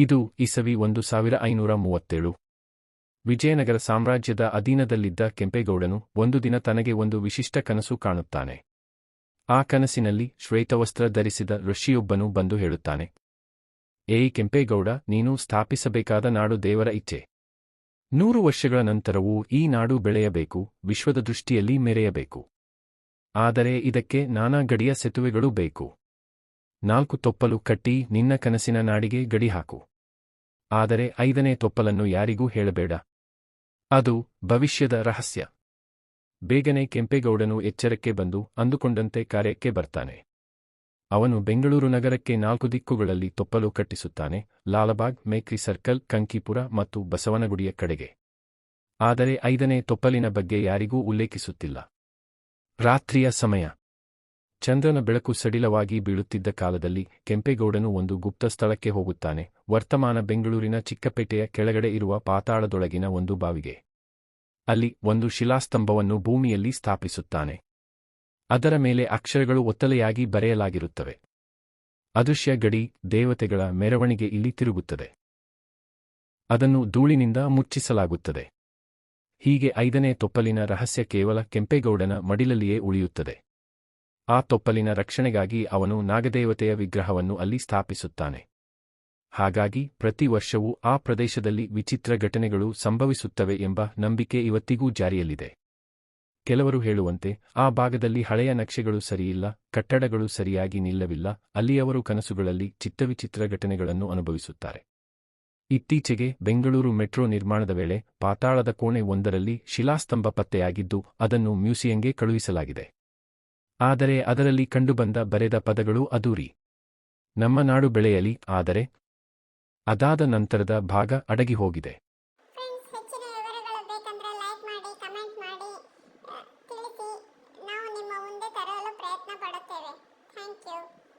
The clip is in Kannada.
ಇದು ಇಸವಿ ಒಂದು ಸಾವಿರ ಐನೂರ ಮೂವತ್ತೇಳು. ವಿಜಯನಗರ ಸಾಮ್ರಾಜ್ಯದ ಅಧೀನದಲ್ಲಿದ್ದ ಕೆಂಪೇಗೌಡನು ಒಂದು ದಿನ ತನಗೆ ಒಂದು ವಿಶಿಷ್ಟ ಕನಸು ಕಾಣುತ್ತಾನೆ. ಆ ಕನಸಿನಲ್ಲಿ ಶ್ವೇತವಸ್ತ್ರ ಧರಿಸಿದ ಋಷಿಯೊಬ್ಬನು ಬಂದು ಹೇಳುತ್ತಾನೆ, ಏಯ್ ಕೆಂಪೇಗೌಡ, ನೀನು ಸ್ಥಾಪಿಸಬೇಕಾದ ನಾಡು ದೇವರ ಇಚ್ಛೆ. ನೂರು ವರ್ಷಗಳ ನಂತರವೂ ಈ ನಾಡು ಬೆಳೆಯಬೇಕು, ವಿಶ್ವದ ದೃಷ್ಟಿಯಲ್ಲಿ ಮೆರೆಯಬೇಕು. ಆದರೆ ಇದಕ್ಕೆ ನಾನಾ ಗಡಿಯ ಸೆತುವೆಗಳು ಬೇಕು. ನಾಲ್ಕು ತೊಪ್ಪಲು ಕಟ್ಟಿ ನಿನ್ನ ಕನಸಿನ ನಾಡಿಗೆ ಗಡಿ ಹಾಕು ಆದರೆ ಐದನೇ ತೊಪ್ಪಲನ್ನು ಯಾರಿಗೂ ಹೇಳಬೇಡ. ಅದು ಭವಿಷ್ಯದ ರಹಸ್ಯ. ಬೇಗನೆ ಕೆಂಪೇಗೌಡನು ಎಚ್ಚರಕ್ಕೆ ಬಂದು ಅಂದುಕೊಂಡಂತೆ ಕಾರ್ಯಕ್ಕೆ ಬರ್ತಾನೆ. ಅವನು ಬೆಂಗಳೂರು ನಗರಕ್ಕೆ ನಾಲ್ಕು ದಿಕ್ಕುಗಳಲ್ಲಿ ತೊಪ್ಪಲು ಕಟ್ಟಿಸುತ್ತಾನೆ, ಲಾಲಬಾಗ್, ಮೇಕ್ರಿ ಸರ್ಕಲ್, ಕಂಕಿಪುರ ಮತ್ತು ಬಸವನಗುಡಿಯ ಕಡೆಗೆ. ಆದರೆ ಐದನೇ ತೊಪ್ಪಲಿನ ಬಗ್ಗೆ ಯಾರಿಗೂ ಉಲ್ಲೇಖಿಸುತ್ತಿಲ್ಲ. ರಾತ್ರಿಯ ಸಮಯ. ಚಂದ್ರನ ಬೆಳಕು ಸಡಿಲವಾಗಿ ಬೀಳುತ್ತಿದ್ದ ಕಾಲದಲ್ಲಿ ಕೆಂಪೇಗೌಡನು ಒಂದು ಗುಪ್ತ ಸ್ಥಳಕ್ಕೆ ಹೋಗುತ್ತಾನೆ. ವರ್ತಮಾನ ಬೆಂಗಳೂರಿನ ಚಿಕ್ಕಪೇಟೆಯ ಕೆಳಗಡೆ ಇರುವ ಪಾತಾಳದೊಳಗಿನ ಒಂದು ಬಾವಿಗೆ. ಅಲ್ಲಿ ಒಂದು ಶಿಲಾಸ್ತಂಭವನ್ನು ಭೂಮಿಯಲ್ಲಿ ಸ್ಥಾಪಿಸುತ್ತಾನೆ. ಅದರ ಮೇಲೆ ಅಕ್ಷರಗಳು ಒತ್ತಲೆಯಾಗಿ ಬರೆಯಲಾಗಿರುತ್ತವೆ. ಅದೃಶ್ಯ ಗಡಿ ದೇವತೆಗಳ ಮೆರವಣಿಗೆ ಇಲ್ಲಿ ತಿರುಗುತ್ತದೆ. ಅದನ್ನು ಧೂಳಿನಿಂದ ಮುಚ್ಚಿಸಲಾಗುತ್ತದೆ. ಹೀಗೆ ಐದನೇ ತೊಪ್ಪಲಿನ ರಹಸ್ಯ ಕೇವಲ ಕೆಂಪೇಗೌಡನ ಮಡಿಲಲ್ಲಿಯೇ ಉಳಿಯುತ್ತದೆ. ಆ ತೊಪ್ಪಲಿನ ರಕ್ಷಣೆಗಾಗಿ ಅವನು ನಾಗದೇವತೆಯ ವಿಗ್ರಹವನ್ನು ಅಲ್ಲಿ ಸ್ಥಾಪಿಸುತ್ತಾನೆ. ಹಾಗಾಗಿ ಪ್ರತಿ ವರ್ಷವೂ ಆ ಪ್ರದೇಶದಲ್ಲಿ ವಿಚಿತ್ರ ಘಟನೆಗಳು ಸಂಭವಿಸುತ್ತವೆ ಎಂಬ ನಂಬಿಕೆ ಇವತ್ತಿಗೂ ಜಾರಿಯಲ್ಲಿದೆ. ಕೆಲವರು ಹೇಳುವಂತೆ, ಆ ಭಾಗದಲ್ಲಿ ಹಳೆಯ ನಕ್ಷೆಗಳು ಸರಿಯಿಲ್ಲ, ಕಟ್ಟಡಗಳು ಸರಿಯಾಗಿ ನಿಲ್ಲವಿಲ್ಲ, ಅಲ್ಲಿಯವರು ಕನಸುಗಳಲ್ಲಿ ಚಿತ್ತವಿಚಿತ್ರ ಘಟನೆಗಳನ್ನು ಅನುಭವಿಸುತ್ತಾರೆ. ಇತ್ತೀಚೆಗೆ ಬೆಂಗಳೂರು ಮೆಟ್ರೋ ನಿರ್ಮಾಣದ ವೇಳೆ ಪಾತಾಳದ ಕೋಣೆ ಒಂದರಲ್ಲಿ ಶಿಲಾಸ್ತಂಭ ಪತ್ತೆಯಾಗಿದ್ದು, ಅದನ್ನು ಮ್ಯೂಸಿಯಂಗೆ ಕಳುಹಿಸಲಾಗಿದೆ. ಆದರೆ ಅದರಲ್ಲಿ ಕಂಡುಬಂದ ಬರೆದ ಪದಗಳು ಅದೂರಿ ನಮ್ಮ ನಾಡು ಬೆಳೆಯಲಿ, ಆದರೆ ಅದಾದ ನಂತರದ ಭಾಗ ಅಡಗಿ ಹೋಗಿದೆ. Thank you.